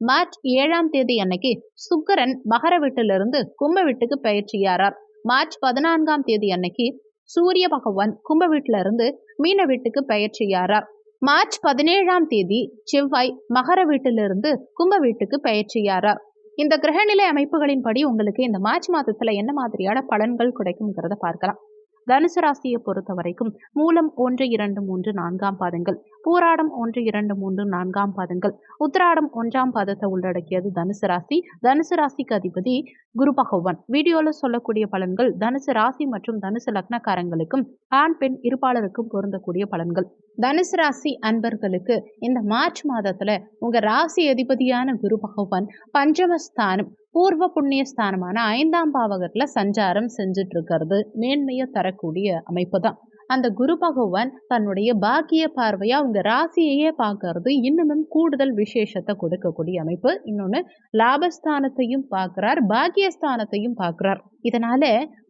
March ஏழாம் தேதி அன்னைக்கு சுக்கரன் மகர வீட்டிலிருந்து கும்ப வீட்டுக்கு பயிற்சியாரார் மார்ச் பதினான்காம் தேதி அன்னைக்கு சூரிய பகவான் கும்ப வீட்டிலிருந்து மீன வீட்டுக்கு பயிற்சியாரார் மார்ச் பதினேழாம் தேதி செவ்வாய் மகர வீட்டிலிருந்து கும்ப வீட்டுக்கு பயிற்சியாரார் இந்த கிரகநிலை அமைப்புகளின்படி உங்களுக்கு இந்த மார்ச் மாதத்துல என்ன மாதிரியான பலன்கள் கிடைக்கும்ங்கிறத பார்க்கலாம். தனுசு ராசியை பொறுத்த வரைக்கும் மூலம் ஒன்று இரண்டு மூன்று நான்காம் பாதங்கள். பூராடம் ஒன்று இரண்டு மூன்று நான்காம் பாதங்கள். உத்திராடம் ஒன்றாம் பாதத்தை உள்ளடக்கியது தனுசு ராசி. தனுசு ராசிக்கு அதிபதி குரு பகவான். வீடியோவில் சொல்லக்கூடிய பலன்கள் தனுசு ராசி மற்றும் தனுசு லக்னக்காரங்களுக்கும் ஆண் பெண் இருப்பாளருக்கும் பொருந்தக்கூடிய பலன்கள். தனுசு ராசி அன்பர்களுக்கு இந்த மார்ச் மாதத்துல உங்க ராசி அதிபதியான குரு பகவான் பஞ்சமஸ்தானம் பூர்வ புண்ணிய ஸ்தானமான ஐந்தாம் பாவகத்துல சஞ்சாரம் செஞ்சுட்டு இருக்கிறது மேன்மையை தரக்கூடிய அமைப்பு தான் அந்த குரு பகவான் தன்னுடைய பாக்கிய பார்வையா அவங்க ராசியையே பார்க்கறது இன்னமும் கூடுதல் விசேஷத்தை கொடுக்கக்கூடிய அமைப்பு. இன்னொன்று லாபஸ்தானத்தையும் பார்க்கிறார் பாக்கியஸ்தானத்தையும் பார்க்கிறார். இதனால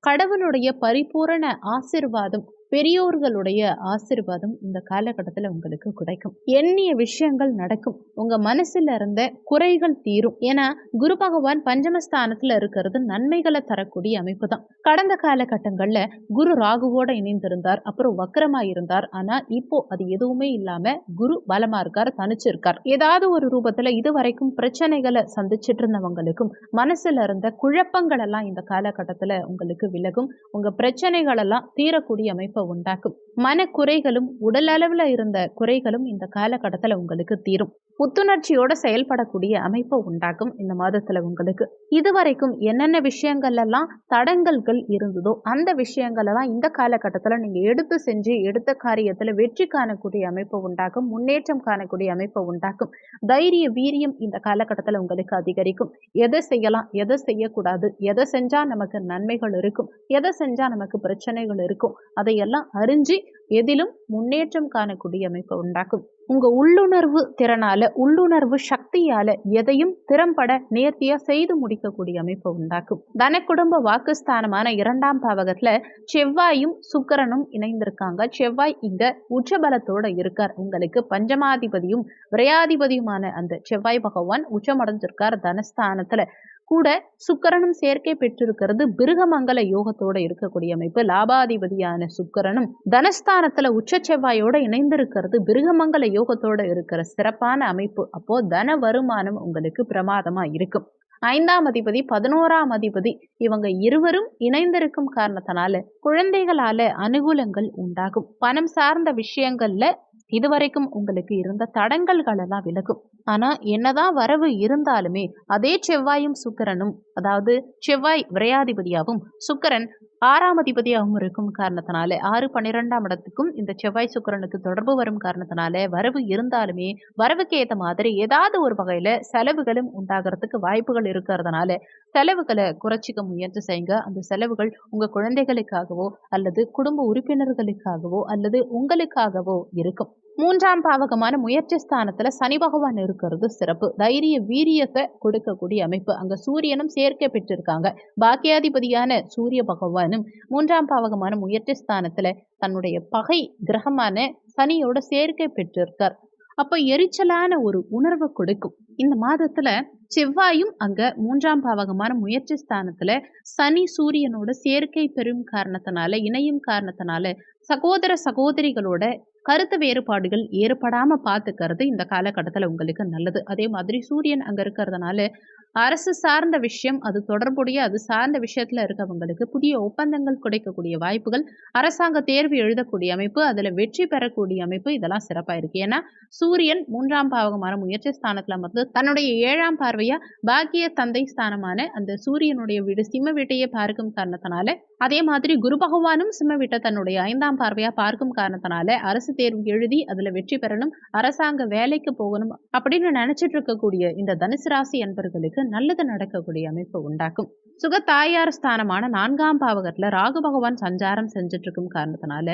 கடவுளுடைய பரிபூரண ஆசிர்வாதம் பெரியோர்களுடைய ஆசிர்வாதம் இந்த காலகட்டத்தில் உங்களுக்கு கிடைக்கும். எண்ணிய விஷயங்கள் நடக்கும். உங்க மனசுல இருந்த குறைகள் தீரும். ஏன்னா குரு பகவான் பஞ்சமஸ்தானத்துல இருக்கிறது நன்மைகளை தரக்கூடிய அமைப்பு தான். கடந்த காலகட்டங்கள்ல குரு ராகுவோட இணைந்திருந்தார். அப்புறம் வக்கரமா இருந்தார். ஆனா இப்போ அது எதுவுமே இல்லாம குரு பலமா இருக்கார் தனிச்சு இருக்கார் ஏதாவது ஒரு ரூபத்துல இதுவரைக்கும் பிரச்சனைகளை சந்திச்சிட்டு இருந்தவங்களுக்கும் மனசுல இருந்த குழப்பங்கள் எல்லாம் இந்த காலகட்டத்துல உங்களுக்கு விலகும். உங்க பிரச்சனைகள் எல்லாம் தீரக்கூடிய அமைப்பு பாதிப்பை மன குறைகளும் உடல் அளவில் இருந்த குறைகளும் இந்த காலகட்டத்தில் உங்களுக்கு தீரும். புத்துணர்ச்சியோட செயல்படக்கூடிய அமைப்பை உண்டாக்கும் இந்த மாதத்துல உங்களுக்கு. இதுவரைக்கும் என்னென்ன விஷயங்கள் எல்லாம் தடங்கல்கள் இருந்ததோ அந்த விஷயங்கள் எல்லாம் இந்த காலகட்டத்தில் நீங்க எடுத்து செஞ்சு எடுத்த காரியத்துல வெற்றி காணக்கூடிய அமைப்பை உண்டாக்கும் முன்னேற்றம் காணக்கூடிய அமைப்பை உண்டாக்கும். தைரிய வீரியம் இந்த காலகட்டத்தில் உங்களுக்கு அதிகரிக்கும். எதை செய்யலாம் எதை செய்யக்கூடாது எதை செஞ்சா நமக்கு நன்மைகள் இருக்கும் எதை செஞ்சா நமக்கு பிரச்சனைகள் இருக்கும் அதையெல்லாம் அறிஞ்சு எதிலும் முன்னேற்றம் காணக்கூடிய அமைப்பை உண்டாக்கும். உங்க உள்ளுணர்வு திறனால உள்ளுணர்வு சக்தியால எதையும் திறம்பட நேர்த்தியா செய்து முடிக்கக்கூடிய அமைப்பை உண்டாக்கும். தன குடும்ப வாக்குஸ்தானமான இரண்டாம் பாவகத்துல செவ்வாயும் சுக்கரனும் இணைந்திருக்காங்க. செவ்வாய் இங்க உச்சபலத்தோட இருக்கார். உங்களுக்கு பஞ்சமாதிபதியும் விரையாதிபதியுமான அந்த செவ்வாய் பகவான் உச்சமடைஞ்சிருக்கார் தனஸ்தானத்துல. கூட சுக்கரனும் சேர்க்கை பெற்றிருக்கிறது பிருகமங்கல யோகத்தோட இருக்கக்கூடிய அமைப்பு. லாபாதிபதியான சுக்கரனும் தனஸ்தானத்துல உச்ச செவ்வாயோட இணைந்திருக்கிறது. பிருகமங்கல யோகத்தோட இருக்கிற சிறப்பான அமைப்பு. அப்போ தன வருமானம் உங்களுக்கு பிரமாதமா இருக்கும். ஐந்தாம் அதிபதி பதினோராம் அதிபதி இவங்க இருவரும் இணைந்திருக்கும் காரணத்தினால குழந்தைகளால அனுகூலங்கள் உண்டாகும். பணம் சார்ந்த விஷயங்கள்ல இதுவரைக்கும் உங்களுக்கு இருந்த தடங்கல்கள் எல்லாம் விலகும். ஆனா என்னதான் வரவு இருந்தாலுமே அதே செவ்வாயும் சுக்கரனும் அதாவது செவ்வாய் விரையாதிபதியாகவும் சுக்கரன் ஆறாம் அதிபதியாகவும் இருக்கும் காரணத்தினால ஆறு பன்னிரெண்டாம் இடத்துக்கும் இந்த செவ்வாய் சுக்கரனுக்கு தொடர்பு வரும் காரணத்தினால வரவு இருந்தாலுமே வரவுக்கு ஏற்ற மாதிரி ஏதாவது ஒரு வகையில செலவுகளும் உண்டாகிறதுக்கு வாய்ப்புகள் இருக்கிறதுனால செலவுகளை குறைச்சிக்க முயற்சி செய்யுங்க. அந்த செலவுகள் உங்க குழந்தைகளுக்காகவோ அல்லது குடும்ப உறுப்பினர்களுக்காகவோ அல்லது உங்களுக்காகவோ இருக்கும். மூன்றாம் பாவகமான முயற்சி ஸ்தானத்துல சனி பகவான் இருக்கிறது சிறப்பு. தைரிய வீரியத்தை கொடுக்கக்கூடிய அமைப்பு. அங்க சூரியனும் சேர்க்கை பெற்றிருக்காங்க. பாக்கியாதிபதியான சூரிய பகவானும் மூன்றாம் பாவகமான முயற்சி ஸ்தானத்துல தன்னுடைய பகை கிரகமான சனியோட சேர்க்கை பெற்றிருக்கார். அப்ப எரிச்சலான ஒரு உணர்வு கொடுக்கும். இந்த மாதத்துல செவ்வாயும் அங்க மூன்றாம் பாவகமான முயற்சி ஸ்தானத்துல சனி சூரியனோட சேர்க்கை பெறும் காரணத்தினால இணையும் காரணத்தினால சகோதர சகோதரிகளோட கருத்து வேறுபாடுகள் ஏற்படாம பார்த்துக்கிறது இந்த காலகட்டத்தில் உங்களுக்கு நல்லது. அதே மாதிரி சூரியன் அங்க இருக்கிறதுனால அரசு சார்ந்த விஷயம் அது தொடர்புடைய அது சார்ந்த விஷயத்துல இருக்கவங்களுக்கு புதிய ஒப்பந்தங்கள் கிடைக்கக்கூடிய வாய்ப்புகள் அரசாங்க தேர்வு எழுதக்கூடிய அமைப்பு அதுல வெற்றி பெறக்கூடிய அமைப்பு இதெல்லாம் சிறப்பா இருக்கு. ஏன்னா சூரியன் மூன்றாம் பாவகமான முயற்சி ஸ்தானத்துல அமர்ந்து தன்னுடைய ஏழாம் பார்வையா பாக்கிய தந்தை ஸ்தானமான அந்த சூரியனுடைய வீடு சிம்ம வீட்டையே பார்க்கும் காரணத்தினால அதே மாதிரி குரு பகவானும் சிம்மவிட்ட தன்னுடைய ஐந்தாம் பார்வையா பார்க்கும் காரணத்தினால அரசு தேர்வு எழுதி அதுல வெற்றி பெறணும் அரசாங்க வேலைக்கு போகணும் அப்படின்னு நினைச்சிட்டு இருக்கக்கூடிய இந்த தனுசு ராசி என்பர்களுக்கு நல்லது நடக்கக்கூடிய அமைப்பு உண்டாக்கும். சுக தாயார் ஸ்தானமான நான்காம் பாவகத்துல ராகு பகவான் சஞ்சாரம் செஞ்சுட்டு இருக்கும் காரணத்தினால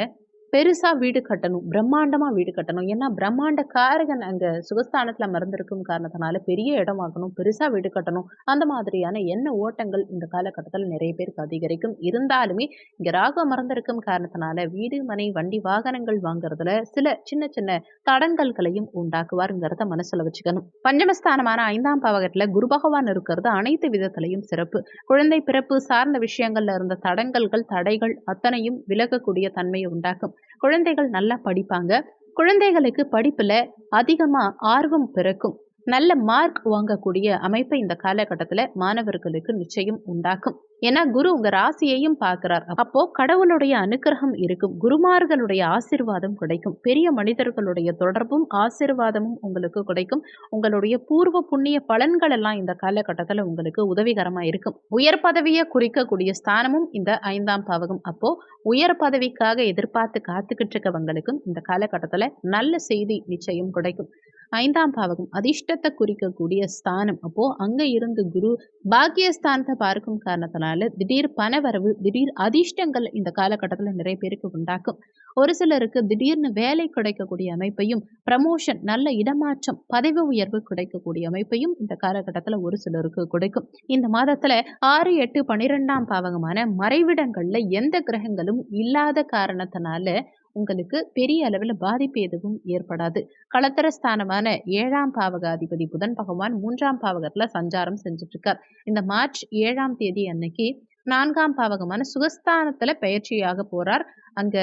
பெருசாக வீடு கட்டணும் பிரம்மாண்டமாக வீடு கட்டணும். ஏன்னா பிரம்மாண்ட காரகன் அங்கே சுகஸ்தானத்தில் மறந்திருக்கும் காரணத்தினால பெரிய இடம் வாங்கணும் பெருசாக வீடு கட்டணும். அந்த மாதிரியான என்ன ஓட்டங்கள் இந்த காலகட்டத்தில் நிறைய பேருக்கு அதிகரிக்கும். இருந்தாலுமே இங்கே ராக மறந்திருக்கும் காரணத்தினால வீடு மனை வண்டி வாகனங்கள் வாங்குறதுல சில சின்ன சின்ன தடங்கல்களையும் உண்டாக்குவாருங்கிறத மனசில் வச்சுக்கணும். பஞ்சமஸ்தானமான ஐந்தாம் பாவகத்தில் குரு பகவான் இருக்கிறது அனைத்து விதத்திலையும் சிறப்பு. குழந்தை பிறப்பு சார்ந்த விஷயங்கள்ல இருந்த தடங்கல்கள் தடைகள் அத்தனையும் விலகக்கூடிய தன்மையை உண்டாக்கும். குழந்தைகள் நல்லா படிப்பாங்க. குழந்தைகளுக்கு படிப்புல அதிகமா ஆர்வம் பிறக்கும். நல்ல மார்க் வாங்கக்கூடிய அமைப்பை இந்த காலகட்டத்தில் மாணவர்களுக்கு நிச்சயம் உண்டாக்கும். ஏன்னா குரு உங்க ராசியையும் பார்க்கிறார். அப்போ கடவுளுடைய அனுக்கிரகம் இருக்கும். குருமார்களுடைய ஆசிர்வாதம் கிடைக்கும். பெரிய மனிதர்களுடைய தொடர்பும் ஆசிர்வாதமும் உங்களுக்கு கிடைக்கும். உங்களுடைய பூர்வ புண்ணிய பலன்கள் எல்லாம் இந்த காலகட்டத்தில் உங்களுக்கு உதவிகரமா இருக்கும். உயர் பதவியை குறிக்கக்கூடிய ஸ்தானமும் இந்த ஐந்தாம் பாவகம். அப்போ உயர் பதவிக்காக எதிர்பார்த்து காத்துக்கிட்டு இருக்கவங்களுக்கும் இந்த காலகட்டத்தில் நல்ல செய்தி நிச்சயம் கிடைக்கும். ஐந்தாம் பாவகம் அதிர்ஷ்டத்தை குறிக்கக்கூடிய ஸ்தானம். அப்போ அங்க இருந்து குரு பாக்கியஸ்தானத்தை பார்க்கும் காரணத்தினால திடீர் பணவரவு திடீர் அதிர்ஷ்டங்கள் இந்த காலகட்டத்தில் நிறைய பேருக்கு உண்டாக்கும். ஒரு சிலருக்கு திடீர்னு வேலை கிடைக்கக்கூடிய அமைப்பையும் ப்ரமோஷன் நல்ல இடமாற்றம் பதவி உயர்வு கிடைக்கக்கூடிய அமைப்பையும் இந்த காலகட்டத்தில் ஒரு சிலருக்கு கிடைக்கும். இந்த மாதத்துல ஆறு எட்டு பன்னிரெண்டாம் பாவகமான மறைவிடங்கள்ல எந்த கிரகங்களும் இல்லாத காரணத்தினால உங்களுக்கு பெரிய அளவில் பாதிப்பு எதுவும் ஏற்படாது. களத்திர ஸ்தானமான ஏழாம் பாவகாதிபதி புதன் பகவான் மூன்றாம் பாவகத்துல சஞ்சாரம் செஞ்சுட்டு இருக்கார். இந்த மார்ச் ஏழாம் தேதி அன்னைக்கு நான்காம் பாவகமான சுகஸ்தானத்துல பயிற்சியாக போறார். அங்க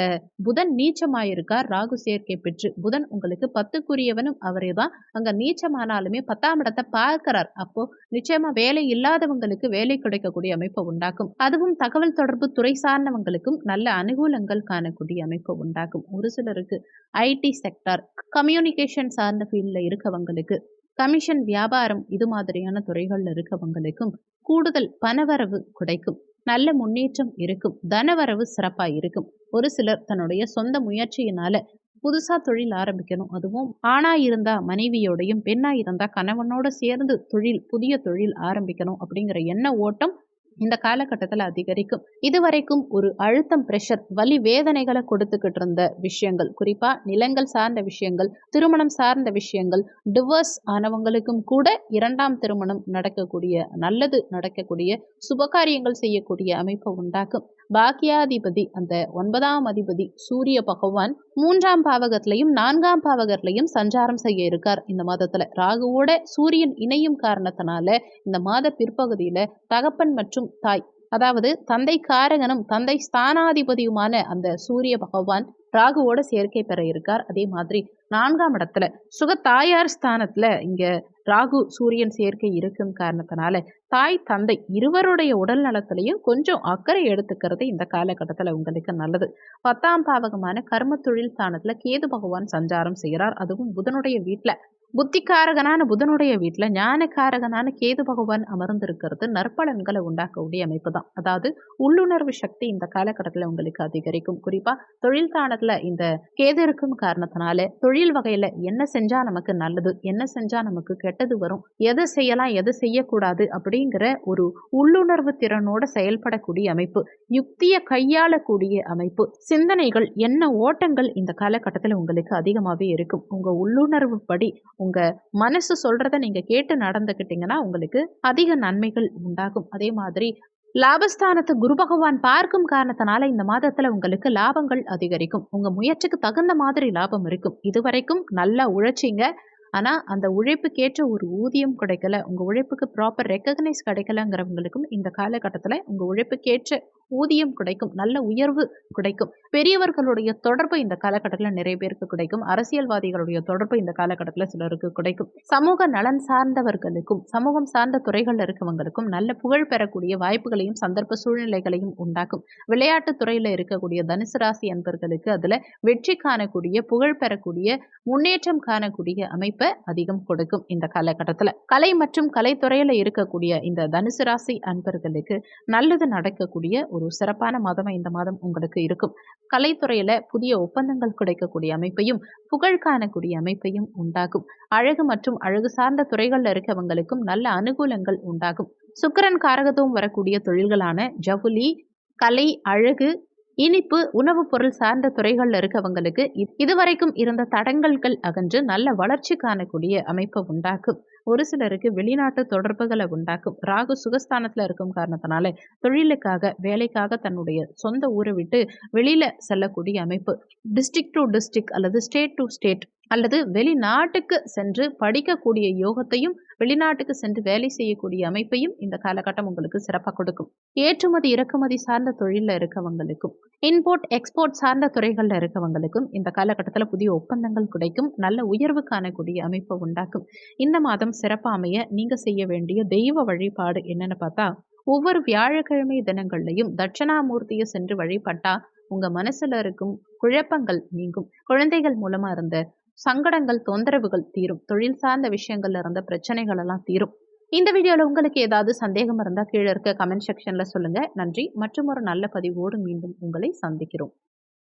புதன் நீச்சமாயிருக்கார். ராகு சேர்க்கை பெற்று புதன் உங்களுக்கு பத்துக்குரியவனும் அவரே தான் அங்க நீச்சமானாலுமே பத்தாம் இடத்தை பார்க்கிறார். அப்போ நிச்சயமா வேலை இல்லாதவங்களுக்கு வேலை கிடைக்கக்கூடிய அமைப்பை உண்டாக்கும். அதுவும் தகவல் தொடர்பு துறை சார்ந்தவங்களுக்கும் நல்ல அனுகூலங்கள் காணக்கூடிய அமைப்பை உண்டாக்கும். ஒரு சிலருக்கு ஐடி செக்டார் கம்யூனிகேஷன் சார்ந்த ஃபீல்டில் இருக்கவங்களுக்கு கமிஷன் வியாபாரம் இது மாதிரியான துறைகளில் இருக்கவங்களுக்கும் கூடுதல் பணவரவு கிடைக்கும். நல்ல முன்னேற்றம் இருக்கும். தனவரவு சிறப்பா இருக்கும். ஒரு சிலர் தன்னுடைய சொந்த முயற்சியினால புதுசா தொழில் ஆரம்பிக்கணும். அதுவும் ஆணா இருந்தா மனைவியோடையும் பெண்ணா இருந்தா கணவனோட சேர்ந்து தொழில் புதிய தொழில் ஆரம்பிக்கணும் அப்படிங்கிற எண்ண ஓட்டம் இந்த காலகட்டத்தில் அதிகரிக்கும். இதுவரைக்கும் ஒரு அழுத்தம் பிரஷர் வலி வேதனைகளை கொடுத்துக்கிட்டு இருந்த விஷயங்கள் குறிப்பா நிலங்கள் சார்ந்த விஷயங்கள் திருமணம் சார்ந்த விஷயங்கள் டிவோர்ஸ் ஆனவங்களுக்கும் கூட இரண்டாம் திருமணம் நடக்கக்கூடிய நல்லது நடக்கக்கூடிய சுபகாரியங்கள் செய்யக்கூடிய அமைப்பை உண்டாக்கும். பாக்கியாதிபதி அந்த ஒன்பதாம் அதிபதி சூரிய பகவான் மூன்றாம் பாவகத்திலையும் நான்காம் பாவகத்திலையும் சஞ்சாரம் செய்ய இருக்கார். இந்த மாதத்துல ராகுவோட சூரியன் இணையும் காரணத்தினால இந்த மாத பிற்பகுதியில தகப்பன் மற்றும் தாய் அதாவது தந்தை காரகனும் தந்தை ஸ்தானாதிபதியுமான அந்த சூரிய பகவான் ராகுவோட சேர்க்கை பெற இருக்கார். அதே மாதிரி நான்காம் இடத்துல சுக தாயார் ஸ்தானத்துல இங்க ராகு சூரியன் சேர்க்கை இருக்கும் காரணத்தினால தாய் தந்தை இருவருடைய உடல் நலத்திலையும் கொஞ்சம் அக்கறை எடுத்துக்கிறது இந்த காலகட்டத்தில் உங்களுக்கு நல்லது. பத்தாம் பாவகமான கர்ம தொழில் ஸ்தானத்துல கேது பகவான் சஞ்சாரம் செய்கிறார் அதுவும் புதனுடைய வீட்டில் புத்திக்காரகனான புதனுடைய வீட்டில் ஞானக்காரகனான கேது பகவான் அமர்ந்திருக்கிறது நற்பலன்களை உண்டாக்கக்கூடிய அமைப்பு தான் அதாவது உள்ளுணர்வு சக்தி இந்த காலகட்டத்தில் உங்களுக்கு அதிகரிக்கும். குறிப்பாக தொழில் தானத்தில் இந்த கேது இருக்கும் காரணத்தினால தொழில் வகையில் என்ன செஞ்சால் நமக்கு நல்லது என்ன செஞ்சால் நமக்கு கெட்டது வரும் எதை செய்யலாம் எதை செய்யக்கூடாது அப்படிங்கிற ஒரு உள்ளுணர்வு திறனோட செயல்படக்கூடிய அமைப்பு. யுக்தியை கையாளக்கூடிய அமைப்பு. சிந்தனைகள் என்ன ஓட்டங்கள் இந்த காலகட்டத்தில் உங்களுக்கு அதிகமாகவே இருக்கும். உங்கள் உள்ளுணர்வு படி உங்கள் மனசு சொல்கிறத நீங்கள் கேட்டு நடந்துக்கிட்டீங்கன்னா உங்களுக்கு அதிக நன்மைகள் உண்டாகும். அதே மாதிரி லாபஸ்தானத்தை குரு பகவான் பார்க்கும் காரணத்தினால இந்த மாதத்துல உங்களுக்கு லாபங்கள் அதிகரிக்கும். உங்க முயற்சிக்கு தகுந்த மாதிரி லாபம் இருக்கும். இதுவரைக்கும் நல்லா உழைச்சிங்க. ஆனால் அந்த உழைப்புக்கேற்ற ஒரு ஊதியம் கிடைக்கல. உங்கள் உழைப்புக்கு ப்ராப்பர் ரெக்கக்னைஸ் கிடைக்கலங்கிறவங்களுக்கும் இந்த காலகட்டத்தில் உங்கள் உழைப்புக்கேற்ற ஊதியம் கிடைக்கும் நல்ல உயர்வு கிடைக்கும். பெரியவர்களுடைய தொடர்பு இந்த காலகட்டத்தில் நிறைய பேருக்கு கிடைக்கும். அரசியல்வாதிகளுடைய தொடர்பு இந்த காலகட்டத்தில் சிலருக்கு கிடைக்கும். சமூக நலன் சார்ந்தவர்களுக்கும் சமூகம் சார்ந்த துறைகளில் இருக்கவங்களுக்கும் நல்ல புகழ் பெறக்கூடிய வாய்ப்புகளையும் சந்தர்ப்ப சூழ்நிலைகளையும் உண்டாக்கும். விளையாட்டு துறையில் இருக்கக்கூடிய தனுசு ராசி அன்பர்களுக்கு அதில் வெற்றி காணக்கூடிய புகழ் பெறக்கூடிய முன்னேற்றம் காணக்கூடிய அமைப்பை அதிகம் கொடுக்கும் இந்த காலகட்டத்தில். கலை மற்றும் கலைத்துறையில் இருக்கக்கூடிய இந்த தனுசு ராசி அன்பர்களுக்கு நல்லது நடக்கக்கூடிய ஒரு சிறப்பான மாதமாக இந்த மாதம் உங்களுக்கு இருக்கும். கலைத்துறையில புதிய ஒப்பந்தங்கள் கிடைக்கக்கூடிய அமைப்பையும் புகழ் காணக்கூடிய அமைப்பையும் உண்டாகும் அழகு மற்றும் அழகு சார்ந்த துறைகளில் இருக்கவங்களுக்கும் நல்ல அனுகூலங்கள் உண்டாகும். சுக்கரன் காரகத்துவம் வரக்கூடிய தொழில்களான ஜவுளி கலை அழகு இனிப்பு உணவுப் பொருள் சார்ந்த துறைகளில் இருக்கவங்களுக்கு இதுவரைக்கும் இருந்த தடங்கல்கள் அகன்று நல்ல வளர்ச்சி காணக்கூடிய அமைப்பு உண்டாக்கும். ஒரு சிலருக்கு வெளிநாட்டு தொடர்புகளை உண்டாக்கும். ராகு சுகஸ்தானத்தில் இருக்கும் காரணத்தினால தொழிலுக்காக வேலைக்காக தன்னுடைய சொந்த ஊரை விட்டு வெளியில் செல்லக்கூடிய அமைப்பு. டிஸ்ட்ரிக்ட் டு டிஸ்ட்ரிக்ட் அல்லது ஸ்டேட் டு ஸ்டேட் அல்லது வெளிநாட்டுக்கு சென்று படிக்கக்கூடிய யோகத்தையும் வெளிநாட்டுக்கு சென்று வேலை செய்யக்கூடிய அமைப்பையும் இந்த காலகட்டம் உங்களுக்கு சிறப்பாக கொடுக்கும். ஏற்றுமதி இறக்குமதி சார்ந்த தொழிலில் இருக்கவங்களுக்கும் இன்போர்ட் எக்ஸ்போர்ட் சார்ந்த துறைகளில் இருக்கவங்களுக்கும் இந்த காலகட்டத்தில் புதிய ஒப்பந்தங்கள் கிடைக்கும். நல்ல உயர்வு காணக்கூடிய அமைப்பை உண்டாக்கும். இந்த மாதம் சிறப்பாக அமைய நீங்கள் செய்ய வேண்டிய தெய்வ வழிபாடு என்னென்னு பார்த்தா ஒவ்வொரு வியாழக்கிழமை தினங்கள்லையும் தட்சணாமூர்த்தியை சென்று வழிபட்டா உங்க மனசுல இருக்கும் குழப்பங்கள் நீங்கும். குழந்தைகள் மூலமா இருந்த சங்கடங்கள் தொந்தரவுகள் தீரும். தொழில் சார்ந்த விஷயங்கள்ல இருந்த பிரச்சனைகள் எல்லாம் தீரும். இந்த வீடியோவில் உங்களுக்கு ஏதாவது சந்தேகம் இருந்தால் கீழே இருக்க கமெண்ட் செக்ஷனில் சொல்லுங்கள் நன்றி. மற்றும் ஒரு நல்ல பதிவோடு மீண்டும் உங்களை சந்திக்கிறோம்.